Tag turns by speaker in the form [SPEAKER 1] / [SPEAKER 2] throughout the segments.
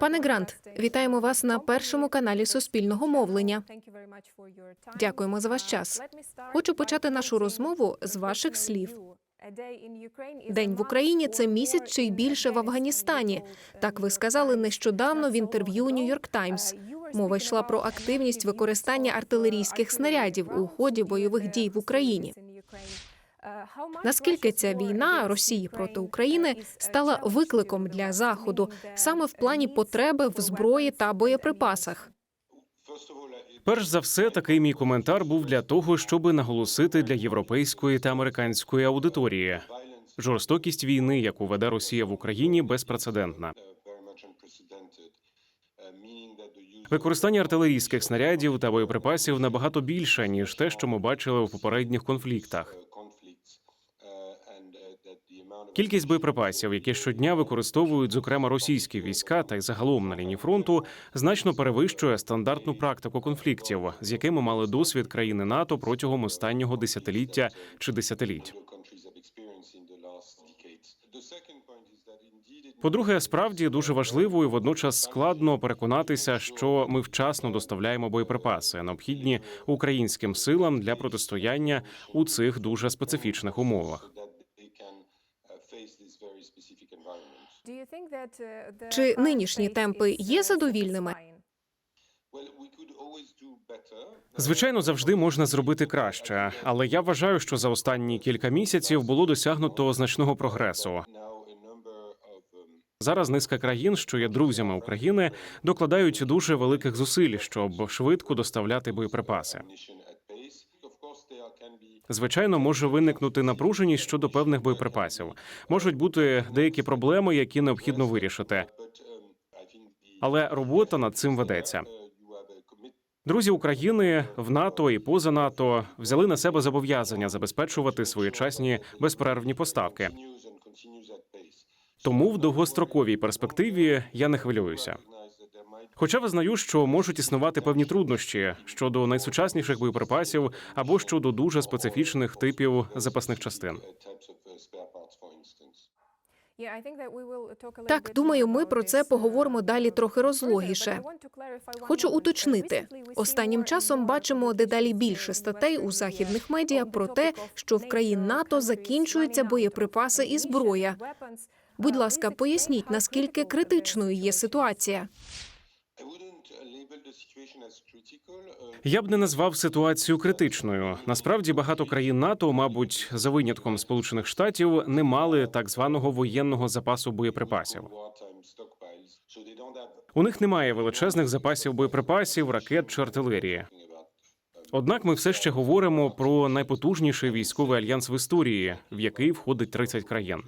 [SPEAKER 1] Пане Грант, вітаємо вас на першому каналі Суспільного мовлення. Дякуємо за ваш час. Хочу почати нашу розмову з ваших слів. День в Україні це місяць чи й більше в Афганістані. Так ви сказали нещодавно в інтерв'ю Нью-Йорк Таймс. Мова йшла про активність використання артилерійських снарядів у ході бойових дій в Україні. Наскільки ця війна Росії проти України стала викликом для заходу саме в плані потреби в зброї та боєприпасах?
[SPEAKER 2] Перш за все, такий мій коментар був для того, щоб наголосити для європейської та американської аудиторії. Жорстокість війни, яку веде Росія в Україні, безпрецедентна. Використання артилерійських снарядів та боєприпасів набагато більше ніж те, що ми бачили у попередніх конфліктах. Кількість боєприпасів, які щодня використовують, зокрема російські війська, та й загалом на лінії фронту, значно перевищує стандартну практику конфліктів, з якими мали досвід країни НАТО протягом останнього десятиліття чи десятиліть. По-друге, справді дуже важливо і водночас складно переконатися, що ми вчасно доставляємо боєприпаси, необхідні українським силам для протистояння у цих дуже специфічних умовах.
[SPEAKER 1] Чи нинішні темпи є задовільними?
[SPEAKER 2] Звичайно, завжди можна зробити краще, але я вважаю, що за останні кілька місяців було досягнуто значного прогресу. Зараз низка країн, що є друзями України, докладають дуже великих зусиль, щоб швидко доставляти боєприпаси. Звичайно, може виникнути напруженість щодо певних боєприпасів. Можуть бути деякі проблеми, які необхідно вирішити. Але робота над цим ведеться. Друзі України в НАТО і поза НАТО взяли на себе зобов'язання забезпечувати своєчасні безперервні поставки. Тому в довгостроковій перспективі я не хвилююся. Хоча визнаю, що можуть існувати певні труднощі щодо найсучасніших боєприпасів або щодо дуже специфічних типів запасних частин.
[SPEAKER 1] Так, думаю, ми про це поговоримо далі трохи розлогіше. Хочу уточнити останнім часом бачимо дедалі більше статей у західних медіа про те, що в країн НАТО закінчуються боєприпаси і зброя. Будь ласка, поясніть, наскільки критичною є ситуація.
[SPEAKER 2] Я б не назвав ситуацію критичною. Насправді багато країн НАТО, мабуть, за винятком Сполучених Штатів, не мали так званого воєнного запасу боєприпасів. У них немає величезних запасів боєприпасів, ракет чи артилерії. Однак ми все ще говоримо про найпотужніший військовий альянс в історії, в який входить 30 країн.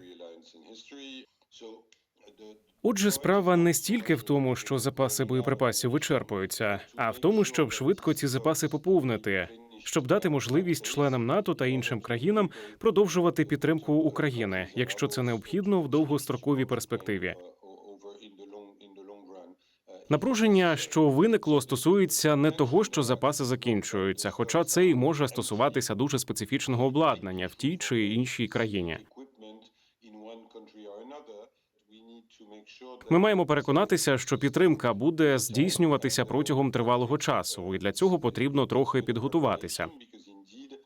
[SPEAKER 2] Отже, справа не стільки в тому, що запаси боєприпасів вичерпуються, а в тому, щоб швидко ці запаси поповнити, щоб дати можливість членам НАТО та іншим країнам продовжувати підтримку України, якщо це необхідно в довгостроковій перспективі. Напруження, що виникло, стосується не того, що запаси закінчуються, хоча це і може стосуватися дуже специфічного обладнання в тій чи іншій країні. Ми маємо переконатися, що підтримка буде здійснюватися протягом тривалого часу, і для цього потрібно трохи підготуватися.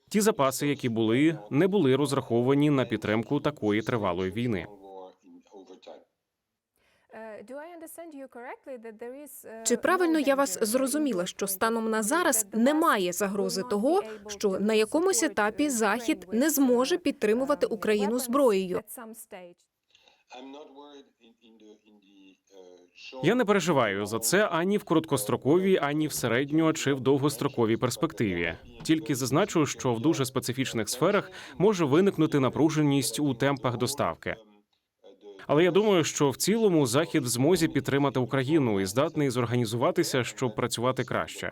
[SPEAKER 2] Ті запаси, які були, не були розраховані на підтримку такої тривалої війни.
[SPEAKER 1] Чи правильно я вас зрозуміла, що станом на зараз немає загрози того, що на якомусь етапі Захід не зможе підтримувати Україну зброєю?
[SPEAKER 2] Я не переживаю за це ані в короткостроковій, ані в середньо чи в довгостроковій перспективі. Тільки зазначу, що в дуже специфічних сферах може виникнути напруженість у темпах доставки. Але я думаю, що в цілому захід в змозі підтримати Україну і здатний зорганізуватися, щоб працювати краще.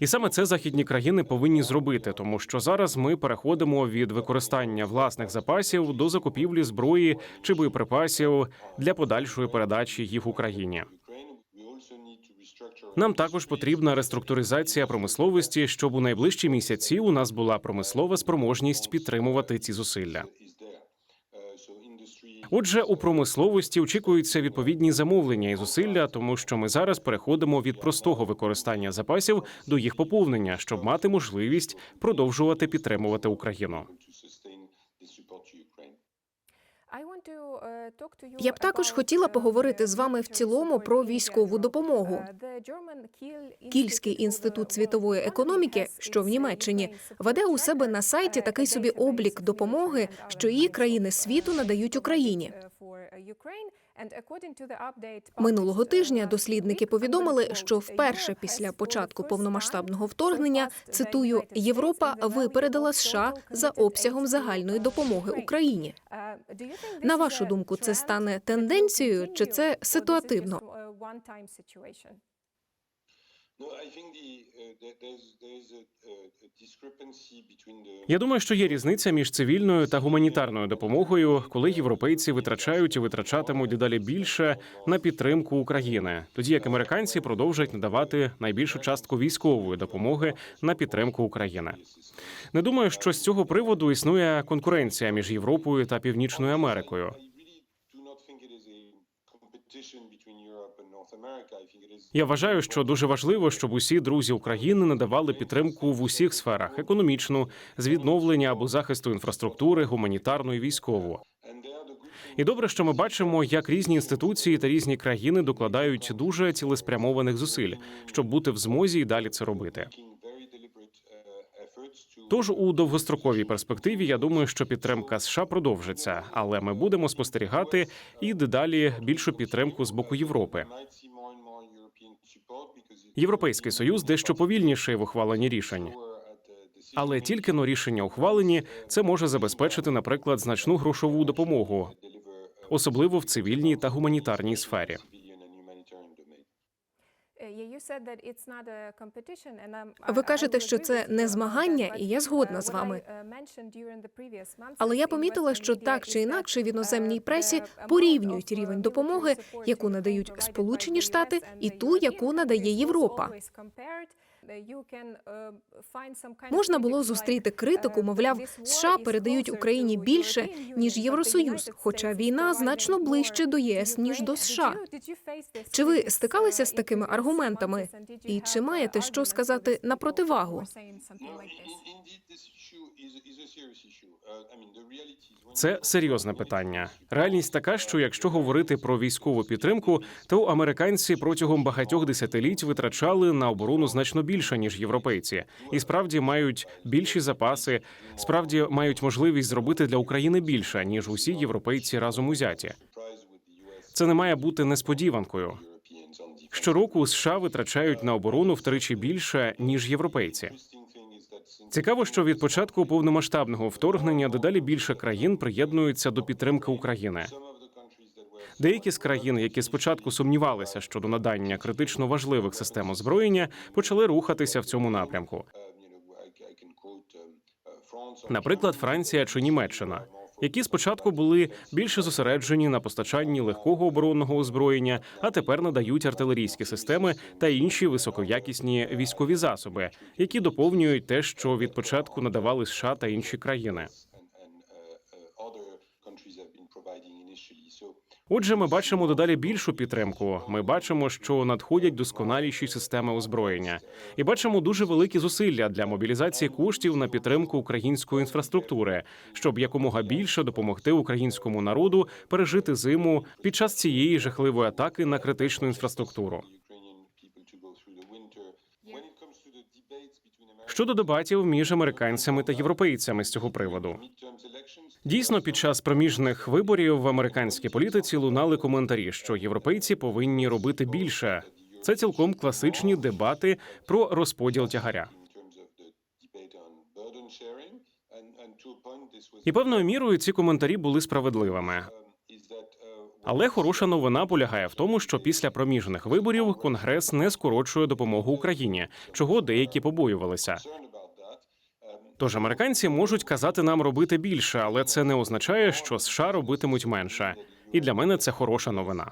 [SPEAKER 2] І саме це західні країни повинні зробити, тому що зараз ми переходимо від використання власних запасів до закупівлі зброї чи боєприпасів для подальшої передачі їх Україні. Нам також потрібна реструктуризація промисловості, щоб у найближчі місяці у нас була промислова спроможність підтримувати ці зусилля. Отже, у промисловості очікуються відповідні замовлення і зусилля, тому що ми зараз переходимо від простого використання запасів до їх поповнення, щоб мати можливість продовжувати підтримувати Україну.
[SPEAKER 1] Я б також хотіла поговорити з вами в цілому про військову допомогу. Кільський інститут світової економіки, що в Німеччині, веде у себе на сайті такий собі облік допомоги, що її країни світу надають Україні. Минулого тижня дослідники повідомили, що вперше після початку повномасштабного вторгнення цитую Європа випередила США за обсягом загальної допомоги Україні. На вашу думку, це стане тенденцією чи це ситуативно?
[SPEAKER 2] Я думаю, що є різниця між цивільною та гуманітарною допомогою, коли європейці витрачають і витрачатимуть дедалі більше на підтримку України, тоді як американці продовжують надавати найбільшу частку військової допомоги на підтримку України. Не думаю, що з цього приводу існує конкуренція між Європою та Північною Америкою. Я вважаю, що дуже важливо, щоб усі друзі України надавали підтримку в усіх сферах: економічну, з відновлення або захисту інфраструктури, гуманітарну і військову. І добре, що ми бачимо, як різні інституції та різні країни докладають дуже цілеспрямованих зусиль, щоб бути в змозі і далі це робити. Тож у довгостроковій перспективі я думаю, що підтримка США продовжиться, але ми будемо спостерігати і дедалі більшу підтримку з боку Європи. Європейський союз дещо повільніший в ухваленні рішень. Але тільки но рішення ухвалені, це може забезпечити, наприклад, значну грошову допомогу, особливо в цивільній та гуманітарній сфері.
[SPEAKER 1] Ви кажете, що це не змагання, і я згодна з вами. Але я помітила, що так чи інакше в іноземній пресі порівнюють рівень допомоги, яку надають Сполучені Штати, і ту, яку надає Європа. Можна було зустріти критику, мовляв, США передають Україні більше ніж Євросоюз, хоча війна значно ближче до ЄС ніж до США. Чи ви стикалися з такими аргументами? І чи маєте що сказати на противагу?
[SPEAKER 2] Це серйозне питання. Реальність така, що якщо говорити про військову підтримку, то американці протягом багатьох десятиліть витрачали на оборону значно більше ніж європейці, і справді мають більші запаси, справді мають можливість зробити для України більше ніж усі європейці разом узяті. Це не має бути несподіванкою. Щороку США витрачають на оборону втричі більше ніж європейці. Цікаво, що від початку повномасштабного вторгнення дедалі більше країн приєднуються до підтримки України. Деякі з країн, які спочатку сумнівалися щодо надання критично важливих систем озброєння, почали рухатися в цьому напрямку. Наприклад, Франція чи Німеччина, які спочатку були більше зосереджені на постачанні легкого оборонного озброєння, а тепер надають артилерійські системи та інші високоякісні військові засоби, які доповнюють те, що від початку надавали США та інші країни. Отже, ми бачимо дедалі більшу підтримку. Ми бачимо, що надходять досконаліші системи озброєння, і бачимо дуже великі зусилля для мобілізації коштів на підтримку української інфраструктури, щоб якомога більше допомогти українському народу пережити зиму під час цієї жахливої атаки на критичну інфраструктуру. Щодо дебатів між американцями та європейцями з цього приводу, Дійсно, під час проміжних виборів в американській політиці лунали коментарі, що європейці повинні робити більше. Це цілком класичні дебати про розподіл тягаря. І певною мірою ці коментарі були справедливими. Але хороша новина полягає в тому, що після проміжних виборів Конгрес не скорочує допомогу Україні, чого деякі побоювалися. Тож американці можуть казати нам робити більше, але це не означає, що США робитимуть менше. І для мене це хороша новина.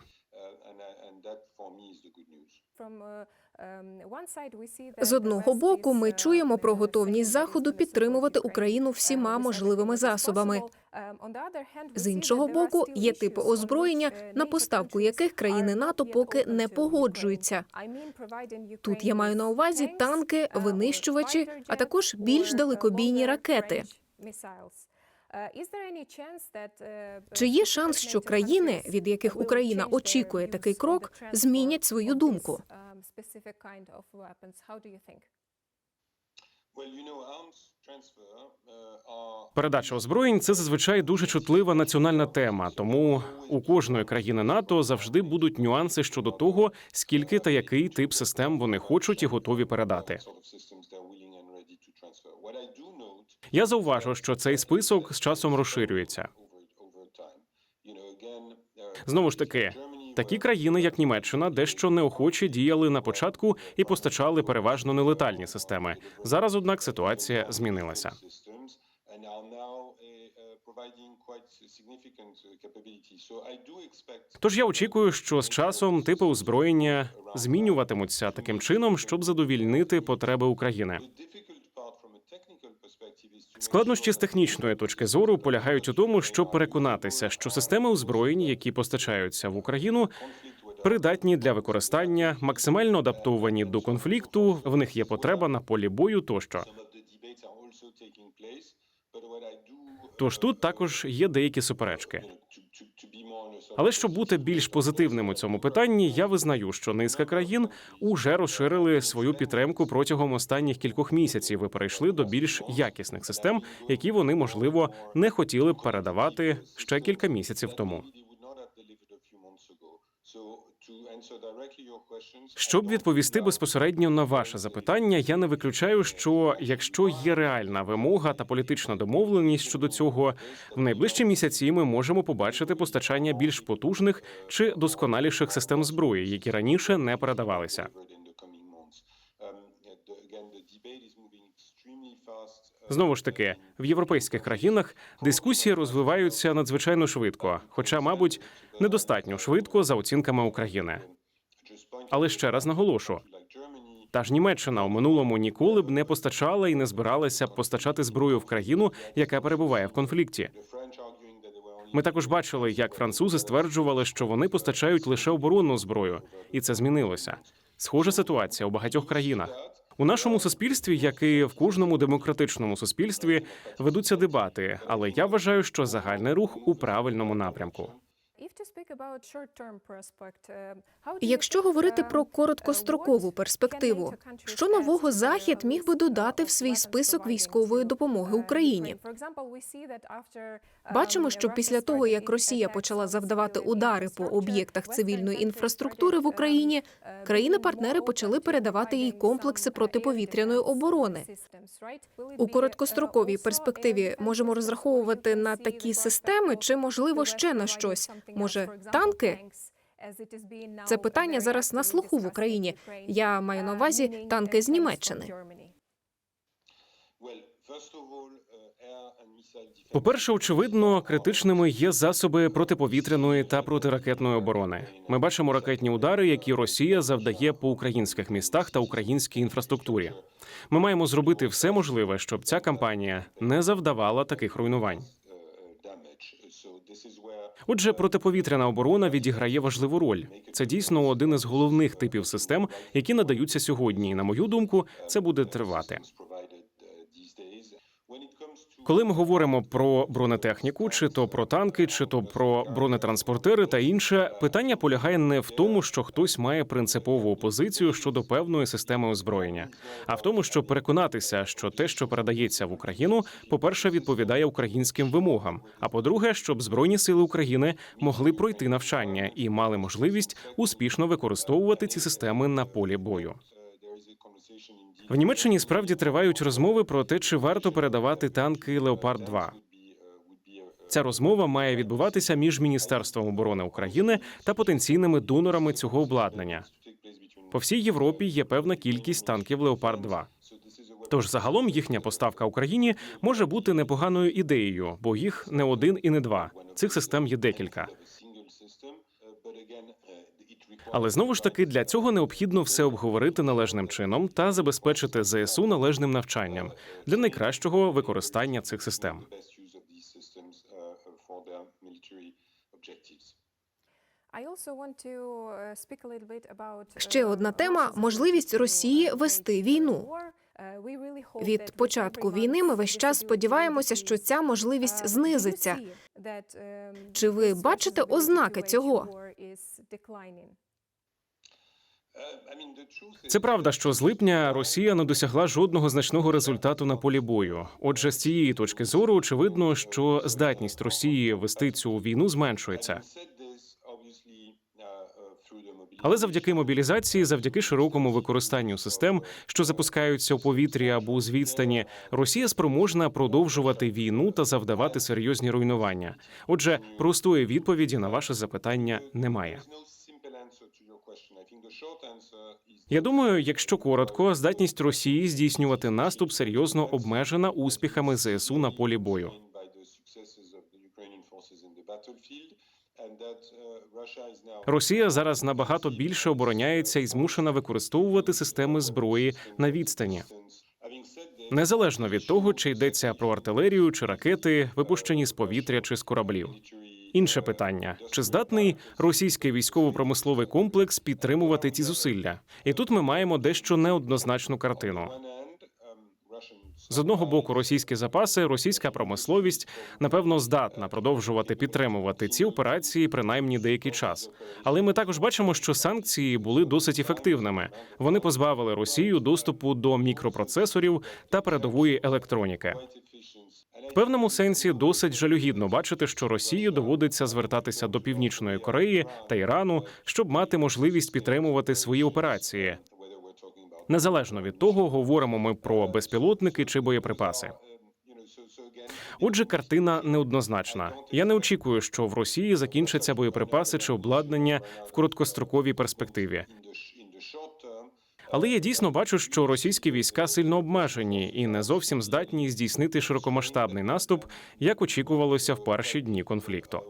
[SPEAKER 1] З одного боку, ми чуємо про готовність заходу підтримувати Україну всіма можливими засобами. З іншого боку, є типи озброєння, на поставку яких країни НАТО поки не погоджуються. Тут я маю на увазі танки, винищувачі, а також більш далекобійні ракети. Чи є шанс, що країни, від яких Україна очікує такий крок, змінять свою думку?
[SPEAKER 2] Передача озброєнь це зазвичай дуже чутлива національна тема. Тому у кожної країни НАТО завжди будуть нюанси щодо того, скільки та який тип систем вони хочуть і готові передати. Я зауважу, що цей список з часом розширюється. Знову ж таки, такі країни, як Німеччина, дещо неохоче діяли на початку і постачали переважно нелетальні системи. Зараз, однак, ситуація змінилася. Тож я очікую, що з часом типи озброєння змінюватимуться таким чином, щоб задовільнити потреби України. Складнощі з технічної точки зору полягають у тому, щоб переконатися, що системи озброєнь, які постачаються в Україну, придатні для використання, максимально адаптовані до конфлікту. В них є потреба на полі бою тощо. Тож тут також є деякі суперечки. Але щоб бути більш позитивним у цьому питанні, я визнаю, що низка країн уже розширили свою підтримку протягом останніх кількох місяців і перейшли до більш якісних систем, які вони можливо не хотіли б передавати ще кілька місяців тому. Щоб відповісти безпосередньо на ваше запитання, я не виключаю, що якщо є реальна вимога та політична домовленість щодо цього, в найближчі місяці ми можемо побачити постачання більш потужних чи досконаліших систем зброї, які раніше не передавалися. Знову ж таки, в європейських країнах дискусії розвиваються надзвичайно швидко, хоча, мабуть, недостатньо швидко за оцінками України. Але ще раз наголошу: та ж Німеччина у минулому ніколи б не постачала і не збиралася б постачати зброю в країну, яка перебуває в конфлікті. Ми також бачили, як французи стверджували, що вони постачають лише оборонну зброю, і це змінилося. Схожа ситуація у багатьох країнах. У нашому суспільстві, як і в кожному демократичному суспільстві, ведуться дебати, але я вважаю, що загальний рух у правильному напрямку.
[SPEAKER 1] Якщо говорити про короткострокову перспективу, що нового захід міг би додати в свій список військової допомоги Україні? Бачимо, що після того, як Росія почала завдавати удари по об'єктах цивільної інфраструктури в Україні, країни-партнери почали передавати їй комплекси протиповітряної оборони. У короткостроковій перспективі можемо розраховувати на такі системи, чи можливо ще на щось? Може, танки? Це питання зараз на слуху в Україні. Я маю на увазі танки з Німеччини.
[SPEAKER 2] По перше, очевидно, критичними є засоби протиповітряної та протиракетної оборони. Ми бачимо ракетні удари, які Росія завдає по українських містах та українській інфраструктурі. Ми маємо зробити все можливе, щоб ця кампанія не завдавала таких руйнувань. Отже, протиповітряна оборона відіграє важливу роль. Це дійсно один із головних типів систем, які надаються сьогодні. І на мою думку, це буде тривати. Коли ми говоримо про бронетехніку, чи то про танки, чи то про бронетранспортери та інше, питання полягає не в тому, що хтось має принципову опозицію щодо певної системи озброєння, а в тому, щоб переконатися, що те, що передається в Україну, по-перше, відповідає українським вимогам. А по-друге, щоб збройні сили України могли пройти навчання і мали можливість успішно використовувати ці системи на полі бою. В Німеччині справді тривають розмови про те, чи варто передавати танки Леопард 2 Ця розмова має відбуватися між Міністерством оборони України та потенційними донорами цього обладнання. По всій Європі є певна кількість танків Леопард 2 Тож загалом їхня поставка Україні може бути непоганою ідеєю, бо їх не один і не два. Цих систем є декілька. Але знову ж таки для цього необхідно все обговорити належним чином та забезпечити ЗСУ належним навчанням для найкращого використання цих систем.
[SPEAKER 1] Ще одна тема можливість Росії вести війну. Від початку війни ми весь час сподіваємося, що ця можливість знизиться. Чи ви бачите ознаки цього?
[SPEAKER 2] Це правда, що з липня Росія не досягла жодного значного результату на полі бою. Отже, з цієї точки зору очевидно, що здатність Росії вести цю війну зменшується. Але завдяки мобілізації, завдяки широкому використанню систем, що запускаються у повітрі або з відстані, Росія спроможна продовжувати війну та завдавати серйозні руйнування. Отже, простої відповіді на ваше запитання немає. Я думаю, якщо коротко, здатність Росії здійснювати наступ серйозно обмежена успіхами ЗСУ на полі бою. Росія зараз набагато більше обороняється і змушена використовувати системи зброї на відстані. Незалежно від того, чи йдеться про артилерію чи ракети, випущені з повітря чи з кораблів. Інше питання: чи здатний російський військово-промисловий комплекс підтримувати ці зусилля? І тут ми маємо дещо неоднозначну картину. З одного боку, російські запаси, російська промисловість напевно здатна продовжувати підтримувати ці операції принаймні деякий час. Але ми також бачимо, що санкції були досить ефективними. Вони позбавили Росію доступу до мікропроцесорів та передової електроніки. В певному сенсі досить жалюгідно бачити, що Росії доводиться звертатися до Північної Кореї та Ірану, щоб мати можливість підтримувати свої операції. Незалежно від того, говоримо ми про безпілотники чи боєприпаси. Отже, картина неоднозначна. Я не очікую, що в Росії закінчаться боєприпаси чи обладнання в короткостроковій перспективі. Але я дійсно бачу, що російські війська сильно обмежені і не зовсім здатні здійснити широкомасштабний наступ, як очікувалося в перші дні конфлікту.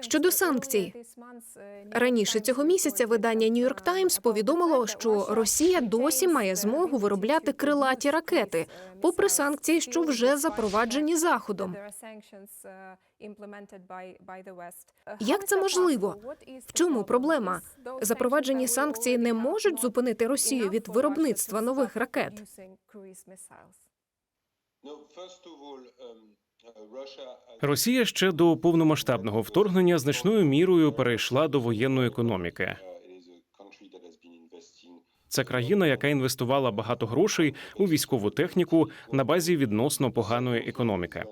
[SPEAKER 1] Щодо санкцій, раніше цього місяця видання New York Times повідомило, що Росія досі має змогу виробляти крилаті ракети, попри санкції, що вже запроваджені заходом. Як це можливо? В чому проблема? Запроваджені санкції не можуть зупинити Росію від виробництва нових ракет.
[SPEAKER 2] Росія ще до повномасштабного вторгнення значною мірою перейшла до воєнної економіки. Це країна, яка інвестувала багато грошей у військову техніку на базі відносно поганої економіки.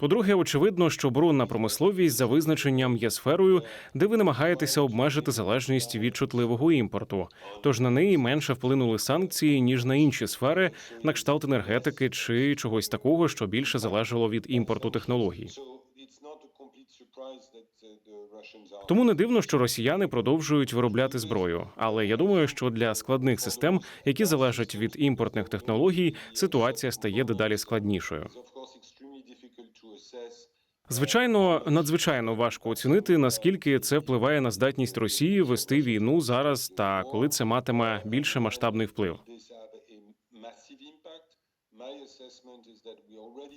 [SPEAKER 2] По-друге, очевидно, що оборонна промисловість за визначенням є сферою, де ви намагаєтеся обмежити залежність від чутливого імпорту. Тож на неї менше вплинули санкції ніж на інші сфери, на кшталт енергетики чи чогось такого, що більше залежало від імпорту технологій. Тому не дивно, що росіяни продовжують виробляти зброю. Але я думаю, що для складних систем, які залежать від імпортних технологій, ситуація стає дедалі складнішою. Звичайно, надзвичайно важко оцінити наскільки це впливає на здатність Росії вести війну зараз та коли це матиме більше масштабний вплив.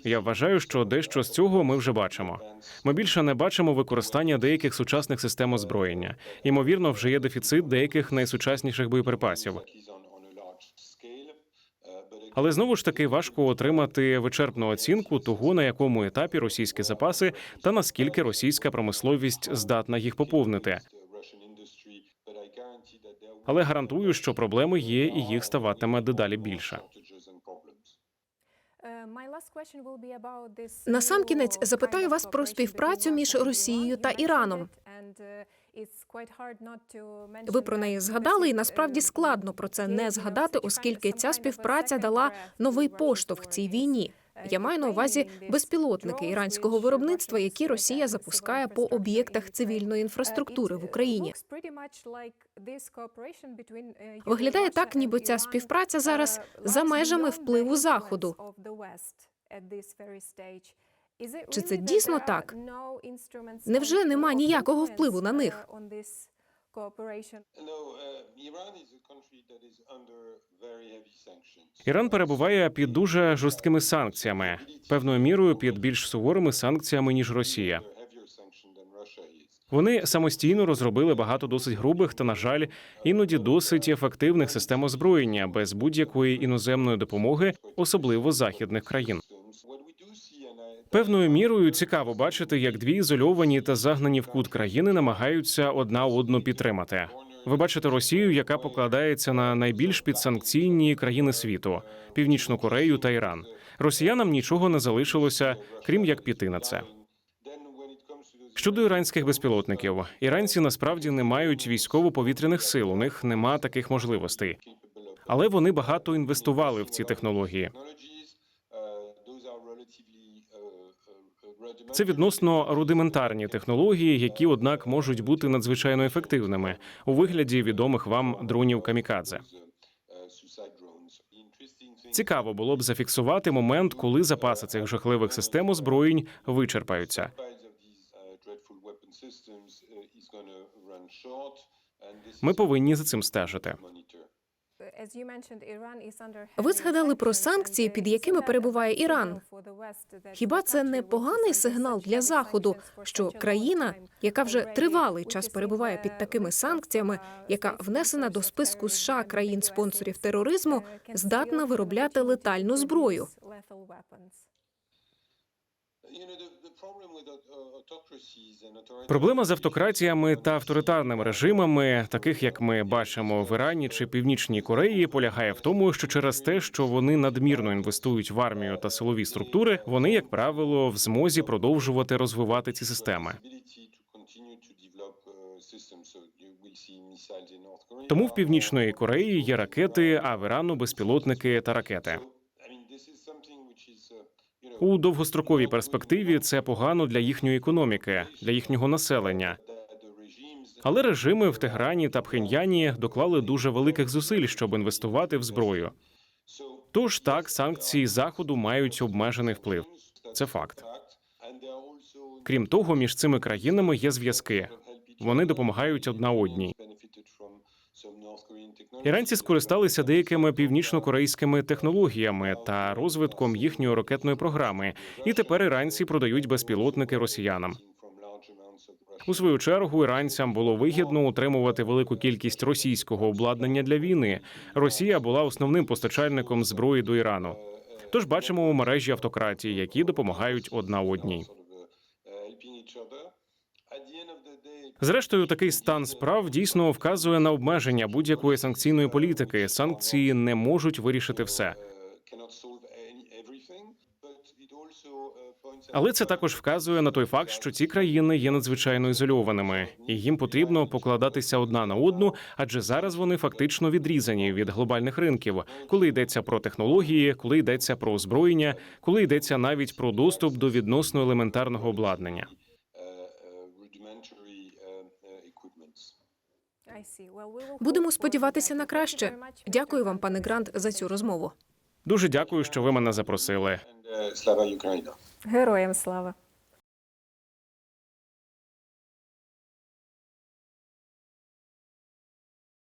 [SPEAKER 2] Я вважаю, що дещо з цього ми вже бачимо. Ми більше не бачимо використання деяких сучасних систем озброєння. Ймовірно, вже є дефіцит деяких найсучасніших боєприпасів. Але знову ж таки важко отримати вичерпну оцінку того, на якому етапі російські запаси та наскільки російська промисловість здатна їх поповнити. Але гарантую, що проблеми є, і їх ставатиме дедалі більше.
[SPEAKER 1] Насамкінець запитаю вас про співпрацю між Росією та Іраном. Ви про неї згадали, і насправді складно про це не згадати, оскільки ця співпраця дала новий поштовх цій війні. Я маю на увазі безпілотники іранського виробництва, які Росія запускає по об'єктах цивільної інфраструктури в Україні. Виглядає так, ніби ця співпраця зараз за межами впливу заходу.
[SPEAKER 3] Чи це дійсно так?
[SPEAKER 1] Невже нема ніякого впливу на них?
[SPEAKER 2] Іран перебуває під дуже жорсткими санкціями, певною мірою під більш суворими санкціями ніж Росія. Вони самостійно розробили багато досить грубих та, на жаль, іноді досить ефективних систем озброєння без будь-якої іноземної допомоги, особливо західних країн. Певною мірою цікаво бачити, як дві ізольовані та загнані в кут країни намагаються одна одну підтримати. Ви бачите Росію, яка покладається на найбільш підсанкційні країни світу Північну Корею та Іран. Росіянам нічого не залишилося, крім як піти на це. Щодо іранських безпілотників, іранці насправді не мають військово-повітряних сил. У них нема таких можливостей, але вони багато інвестували в ці технології. Це відносно рудиментарні технології, які, однак, можуть бути надзвичайно ефективними у вигляді відомих вам дронів камікадзе. Цікаво було б зафіксувати момент, коли запаси цих жахливих систем озброєнь вичерпаються. Ми повинні за цим стежити.
[SPEAKER 1] Ви згадали про санкції, під якими перебуває Іран. Хіба це не поганий сигнал для заходу, що країна, яка вже тривалий час перебуває під такими санкціями, яка внесена до списку США країн-спонсорів тероризму, здатна виробляти летальну зброю?
[SPEAKER 2] Проблема з автократіями та авторитарними режимами, таких як ми бачимо в Ірані чи Північній Кореї, полягає в тому, що через те, що вони надмірно інвестують в армію та силові структури, вони, як правило, в змозі продовжувати розвивати ці системи. Тому в північної Кореї є ракети, а в Ірану безпілотники та ракети. У довгостроковій перспективі це погано для їхньої економіки, для їхнього населення. Але режими в Теграні та Пхеньяні доклали дуже великих зусиль, щоб інвестувати в зброю. Тож так, санкції заходу мають обмежений вплив. Це факт. Крім того, між цими країнами є зв'язки. Вони допомагають одна одній. Іранці скористалися деякими північно-корейськими технологіями та розвитком їхньої ракетної програми, і тепер іранці продають безпілотники росіянам. У свою чергу іранцям було вигідно утримувати велику кількість російського обладнання для війни. Росія була основним постачальником зброї до Ірану. Тож бачимо у мережі автократії, які допомагають одна одній. Зрештою, такий стан справ дійсно вказує на обмеження будь-якої санкційної політики. Санкції не можуть вирішити все. Але це також вказує на той факт, що ці країни є надзвичайно ізольованими, і їм потрібно покладатися одна на одну, адже зараз вони фактично відрізані від глобальних ринків, коли йдеться про технології, коли йдеться про озброєння, коли йдеться навіть про доступ до відносно елементарного обладнання.
[SPEAKER 1] Будемо сподіватися на краще. Дякую вам, пане Грант, за цю розмову.
[SPEAKER 2] Дуже дякую, що ви мене запросили.
[SPEAKER 4] Слава Україна!
[SPEAKER 3] Героям слава.